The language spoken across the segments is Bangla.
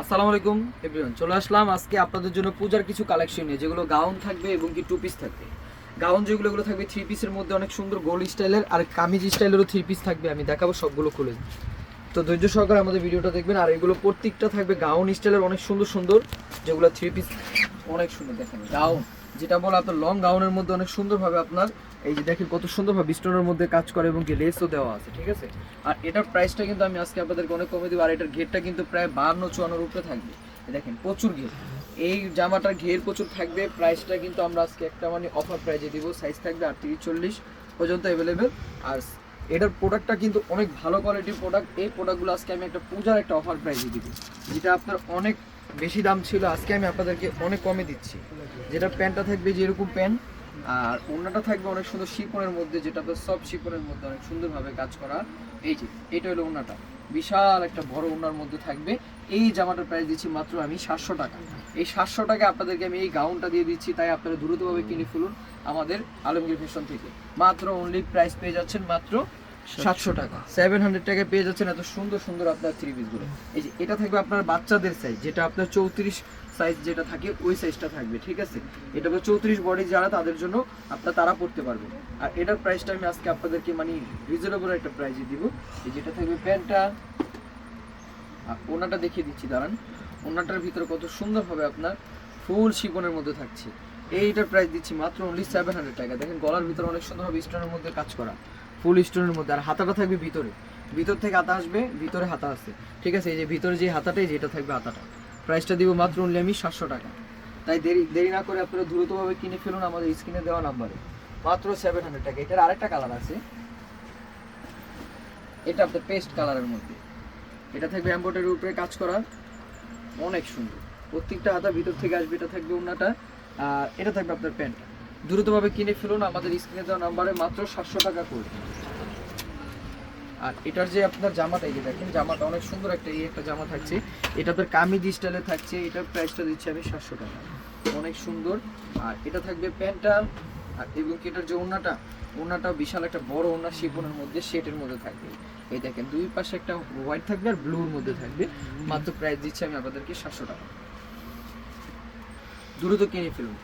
আসসালামু আলাইকুম এভরিওয়ান চলে আসলাম আজকে আপনাদের জন্য পূজার কিছু কালেকশন নিয়ে, যেগুলো গাউন থাকবে এবং কি টু পিস থাকবে। গাউন যেগুলো এগুলো থাকবে থ্রি পিসের মধ্যে অনেক সুন্দর গোল স্টাইলের আর কামিজ স্টাইলেরও থ্রি পিস থাকবে, আমি দেখাবো সবগুলো খুলে। তো ধৈর্য সহকারে আমাদের ভিডিওটা দেখবেন, আর এগুলো প্রত্যেকটা থাকবে গাউন স্টাইলের অনেক সুন্দর সুন্দর, যেগুলো থ্রি পিস অনেক সুন্দর দেখেন। গাউন যেটা বলে আপনার লং গাউনের মধ্যে অনেক সুন্দরভাবে আপনার, এই যে দেখেন কত সুন্দরভাবে স্টোনের মধ্যে কাজ করে এবং কি লেসও দেওয়া আছে, ঠিক আছে? আর এটার প্রাইসটা কিন্তু আমি আজকে আপনাদেরকে অনেক কমে দেবো, আর এটার ঘেরটা কিন্তু প্রায় বান্ন চুয়ান্নর উপরে থাকবে। দেখেন, প্রচুর ঘের। এই জামাটার ঘের প্রচুর থাকবে প্রাইসটা কিন্তু আমরা আজকে একটা মানে অফার প্রাইজে দিব সাইজ থাকবে আটত্রিশ চল্লিশ পর্যন্ত অ্যাভেলেবেল আর এটার প্রোডাক্টটা কিন্তু অনেক ভালো কোয়ালিটির প্রোডাক্ট এই প্রোডাক্টগুলো আজকে আমি একটা পূজার একটা অফার প্রাইজে দিব, যেটা আপনার অনেক বেশি দাম ছিল, আজকে আমি আপনাদেরকে অনেক কমে দিচ্ছি। যেটা প্যান্টটা থাকবে যেরকম প্যান্ট, আর ওড়নাটা থাকবে অনেক সুন্দর শিপনের মধ্যে, যেটা আপনার সব শিপনের মধ্যে অনেক সুন্দরভাবে কাজ করা। এই যে, এটা হলো ওড়নাটা। বিশাল একটা বড় ওড়নার মধ্যে থাকবে। এই জামাটার প্রাইস দিচ্ছি মাত্র আমি সাতশো টাকা। এই সাতশো টাকা আপনাদেরকে আমি এই গাউনটা দিয়ে দিচ্ছি, তাই আপনারা দ্রুতভাবে কিনে ফেলুন আমাদের আলমগীর ফ্যাশন থেকে। মাত্র অনলি প্রাইস পেয়ে যাচ্ছেন মাত্র সাতশো টাকা। সেভেন হান্ড্রেড টাকা পেয়ে যাচ্ছেন এত সুন্দর সুন্দর আপনার থ্রি পিসগুলো এই যে এটা থাকবে আপনার বাচ্চাদের সাইজ যেটা আপনার চৌত্রিশ সাইজ যেটা থাকে, ওই সাইজটা থাকবে, ঠিক আছে? এটা হলো চৌত্রিশ বডি যারা, তাদের জন্য আপনার তারা পড়তে পারবে। আর এটার প্রাইসটা আমি আজকে আপনাদেরকে মানে রিজনেবল একটা প্রাইসে দিব। এই যেটা থাকবে প্যান্টটা ওনাটা দেখিয়ে দিচ্ছি, দাঁড়ান। ওনাটার ভিতরে কত সুন্দরভাবে আপনার ফুল শিপনের মধ্যে থাকছে। এইটার প্রাইস দিচ্ছি মাত্র অনলি সেভেন হান্ড্রেড টাকা। দেখেন, গলার ভিতরে অনেক সুন্দরভাবে স্টোনের মধ্যে কাজ করা। ফুল স্টোনের মধ্যে। আর হাতাটা থাকবে ভিতরে। ভিতর থেকে হাতা আসবে, ভিতরে হাতা আছে। ঠিক আছে? এই যে ভিতরে যে হাতাটাই যেটা থাকবে হাতাটা। প্রাইসটা দিব মাত্র অনলি আমি সাতশো টাকা। তাই দেরি দেরি না করে আপনারা দ্রুতভাবে কিনে ফেলুন আমাদের স্ক্রিনে দেওয়া নাম্বারে। মাত্র সেভেন হান্ড্রেড টাকা। এটার আরেকটা কালার আছে। এটা আপনার পেস্ট কালারের মধ্যে। এটা থাকবে এম্বয়ডারির উপরে কাজ করা। অনেক সুন্দর। প্রত্যেকটা হাতা ভিতর থেকে আসবে, এটা থাকবে ওনাটা আর এটা থাকবে আপনার প্যান্ট দ্রুতভাবে কিনে ফেলুন, আমাদের স্ক্রিনে দেওয়া নাম্বারে মাত্র সাতশো টাকা করে। আর এটার যে আপনার জামাটা, এই যে দেখেন, জামাটা অনেক সুন্দর একটা এই একটা জামা থাকছে। এটা আপনার কামিজ স্টাইলে থাকছে, এটার প্রাইসটা দিচ্ছি আমি সাতশো টাকা। অনেক সুন্দর। আর এটা থাকবে প্যান্টটা আর এবং কি এটার যে ওড়নাটা ওড়নাটা বিশাল একটা বড় ওড়না শিপনের মধ্যে সেটের মধ্যে থাকবে। এই দেখেন, দুই পাশে একটা হোয়াইট থাকবে আর ব্লুর মধ্যে থাকবে। মাত্র প্রাইস দিচ্ছি আমি আপনাদেরকে সাতশো টাকা। দ্রুত কিনে ফেলুন।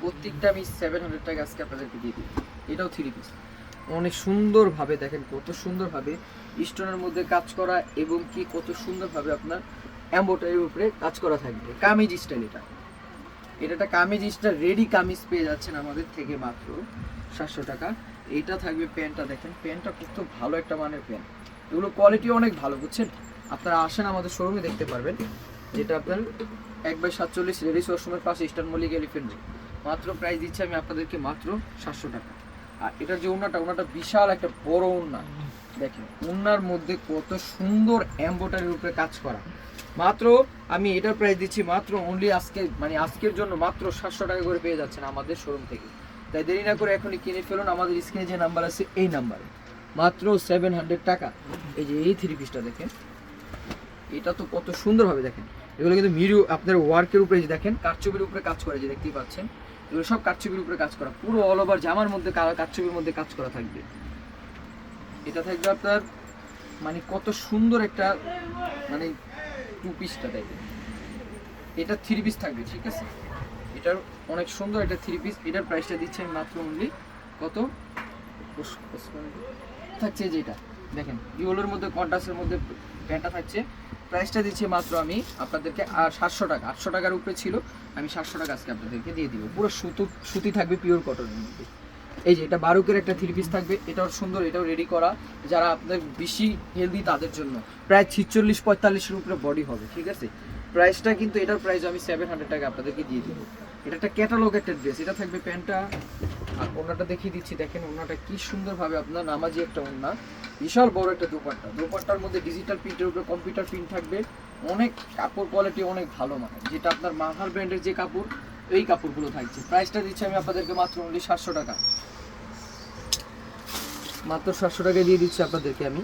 প্রত্যেকটা আমি সেভেন হান্ড্রেড টাকা আজকে আপনাদেরকে দিয়ে দিই এটাও থ্রি পিস অনেক সুন্দরভাবে দেখেন, কত সুন্দরভাবে স্টোনের মধ্যে কাজ করা এবং কি কত সুন্দরভাবে আপনার অ্যাম্বোটারির উপরে কাজ করা থাকবে। কামিজ স্টাইল এটা। এটা একটা কামিজ স্টাইল রেডি কামিজ পেয়ে যাচ্ছেন আমাদের থেকে মাত্র সাতশো টাকা। এইটা থাকবে প্যান্টটা দেখেন, প্যান্টটা কত ভালো একটা মানের প্যান্ট। এগুলো কোয়ালিটি অনেক ভালো, বুঝছেন? আপনারা আসেন আমাদের শোরুমে দেখতে পারবেন, যেটা আপনার এক বাই সাতচল্লিশ লেডিস ওয়াশরুমের পাশে ইস্টার্ন মল্লিক এলিফেন্ট মাত্র প্রাইস দিচ্ছি আমি আপনাদেরকে মাত্র সাতশো টাকা। আর এটার যে ওড়নাটা ওনাটা বিশাল একটা বড় ওড়না। দেখেন, ওড়নার মধ্যে কত সুন্দর এম্বোটারির উপরে কাজ করা। মাত্র আমি এটার প্রাইস দিচ্ছি মাত্র অনলি আজকে মানে আজকের জন্য মাত্র সাতশো টাকা করে পেয়ে যাচ্ছেন আমাদের শোরুম থেকে। তাই দেরি না করে এখনই কিনে ফেলুন, আমাদের স্ক্রিনে যে নাম্বার আছে, এই নাম্বারে মাত্র সেভেন হান্ড্রেড টাকা। এই যে এই থ্রি পিসটা দেখেন, এটা তো কত সুন্দরভাবে দেখেন। এগুলো কিন্তু মিরু, আপনার ওয়ার্কের উপরে যে দেখেন কারচুপির উপরে কাজ করে, যে দেখতেই পাচ্ছেন। এগুলো সব কারচুপির উপরে কাজ করা, পুরো অল ওভার জামার মধ্যে কারচুপির মধ্যে কাজ করা থাকবে। এটা থাকবে আপনার মানে কত সুন্দর একটা মানে টু পিসটা দেখবে এটা থ্রি পিস থাকবে, ঠিক আছে? এটার অনেক সুন্দর এটা থ্রি পিস এটার প্রাইসটা দিচ্ছে আমি মাত্র অনলি কত? থাকছে যেটা দেখেন ইউলোর মধ্যে কন্টাসের মধ্যে প্যান্টটা থাকছে। প্রাইসটা দিচ্ছি মাত্র আমি আপনাদেরকে আর সাতশো টাকা। আটশো টাকার উপরে ছিল। আমি সাতশো টাকা আজকে আপনাদেরকে দিয়ে দিব। পুরো সুতো সুতি থাকবে পিওর কটনের মধ্যে। এই যে এটা বারুকের একটা থ্রি পিস থাকবে, এটাও সুন্দর, এটাও রেডি করা। যারা আপনাদের বেশি হেলদি তাদের জন্য। প্রায় ছিচল্লিশ, পঁয়তাল্লিশের উপরে বডি হবে, ঠিক আছে? প্রাইসটা কিন্তু এটার প্রাইস আমি সেভেন হান্ড্রেড টাকা আপনাদেরকে দিয়ে দিব। এটা একটা ক্যাটালগ একটা ড্রেস এটা থাকবে প্যান্টটা আর ওনাটা দেখিয়ে দিচ্ছি, দেখেন ওনাটা কি সুন্দরভাবে আপনার নামাজি একটা ওনা বিশাল বড় একটা দোপাট্টা। দোপাট্টার মধ্যে ডিজিটাল প্রিন্টের উপরে কম্পিউটার প্রিন্ট থাকবে। অনেক কাপড় কোয়ালিটি অনেক ভালো মানের। যেটা আপনার মাহার ব্র্যান্ডের যে কাপড়, এই কাপড়গুলো থাকছে। প্রাইসটা দিচ্ছি আমি আপনাদেরকে মাত্র অনলি সাতশো টাকা। মাত্র সাতশো টাকায় দিয়ে দিচ্ছি আপনাদেরকে আমি।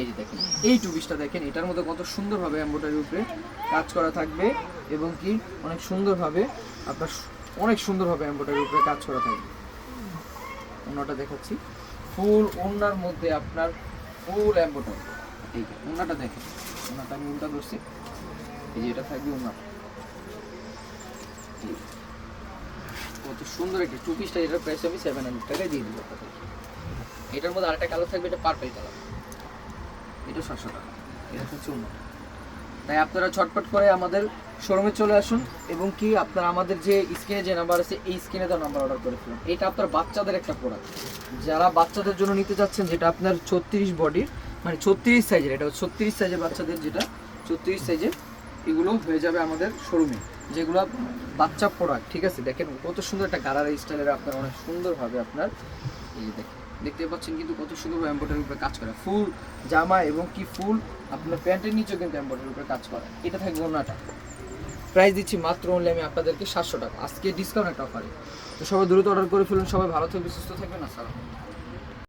এই যে দেখেন এই টু পিসটা দেখেন এটার মধ্যে কত সুন্দরভাবে এম্ব্রয়ডারির উপরে কাজ করা থাকবে এবং কি অনেক সুন্দরভাবে আপনার অনেক সুন্দরভাবে এম্ব্রয়ডারির উপরে কাজ করা থাকবে। ওনাটা দেখাচ্ছি। ফুল ওনার মধ্যে আপনার ফুল এম্ব্রয়ডারি এই যে ওনাটা দেখেন ওনাটা আমি উল্টা করছি এই যে এটা থাকবে ওনার। কত সুন্দর একটি টু পিসটা এটার প্রাইস আমি সেভেন হান্ড্রেড টাকায় দিয়ে দিব আপনাদের এটার মধ্যে আরেকটা কালার থাকবে এটা পার্পেল কালার এটা সাতশো টাকা। এটা হচ্ছে অন্যটা তাই আপনারা ছটপট করে আমাদের শোরুমে চলে আসুন এবং কি আপনারা আমাদের যে স্ক্রিনে যে নাম্বার আছে এই স্ক্রিনে তার নাম্বার অর্ডার করে ফেলুন। এটা আপনার বাচ্চাদের একটা প্রোডাক্ট যারা বাচ্চাদের জন্য নিতে চাচ্ছেন যেটা আপনার ছত্রিশ বডির মানে ছত্রিশ সাইজের এটা ছত্রিশ সাইজের বাচ্চাদের যেটা ছত্রিশ সাইজের এগুলো হয়ে যাবে আমাদের শোরুমে যেগুলো বাচ্চা প্রোডাক্ট ঠিক আছে? দেখেন কত সুন্দর একটা গারার স্টাইলের আপনার অনেক সুন্দরভাবে আপনার এই দেখেন। দেখতে পাচ্ছেন কিন্তু কত সুন্দর এম্বয়ডারির উপরে কাজ করা। ফুল, জামা এবং কি ফুল, আপনার প্যান্টের নিচেও কিন্তু এম্বয়ডারির উপরে কাজ করা। এটা থাকবে ওনাটা প্রাইস দিচ্ছি মাত্র অনলি আমি আপনাদেরকে সাতশো টাকা। আজকে ডিসকাউন্ট একটা অফারে তো সবাই দ্রুত অর্ডার করে ফেলুন। সবাই ভালো থাকবে সুস্থ থাকবেন। আসসালাম